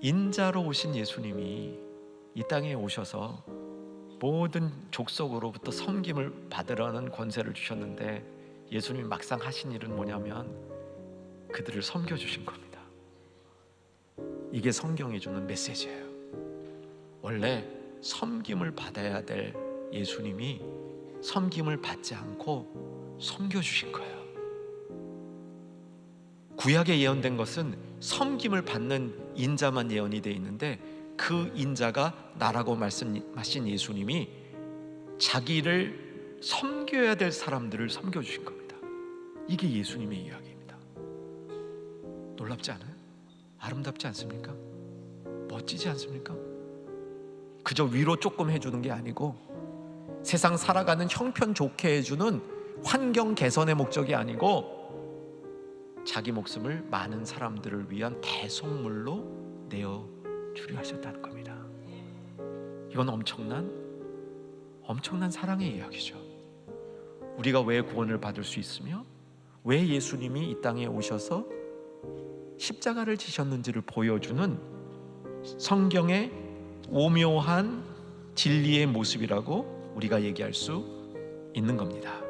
인자로 오신 예수님이 이 땅에 오셔서 모든 족속으로부터 섬김을 받으라는 권세를 주셨는데 예수님이 막상 하신 일은 뭐냐면 그들을 섬겨 주신 겁니다. 이게 성경이 주는 메시지예요. 원래 섬김을 받아야 될 예수님이 섬김을 받지 않고 섬겨 주신 거예요. 구약에 예언된 것은 섬김을 받는 인자만 예언이 되어 있는데 그 인자가 나라고 말씀하신 예수님이 자기를 섬겨야 될 사람들을 섬겨 주신 겁니다. 이게 예수님의 이야기입니다. 놀랍지 않아요? 아름답지 않습니까? 멋지지 않습니까? 그저 위로 조금 해주는 게 아니고 세상 살아가는 형편 좋게 해주는 환경 개선의 목적이 아니고 자기 목숨을 많은 사람들을 위한 대속물로 내어 주려 하셨다는 겁니다. 이건 엄청난 엄청난 사랑의 이야기죠. 우리가 왜 구원을 받을 수 있으며 왜 예수님이 이 땅에 오셔서 십자가를 지셨는지를 보여주는 성경의 오묘한 진리의 모습이라고 우리가 얘기할 수 있는 겁니다.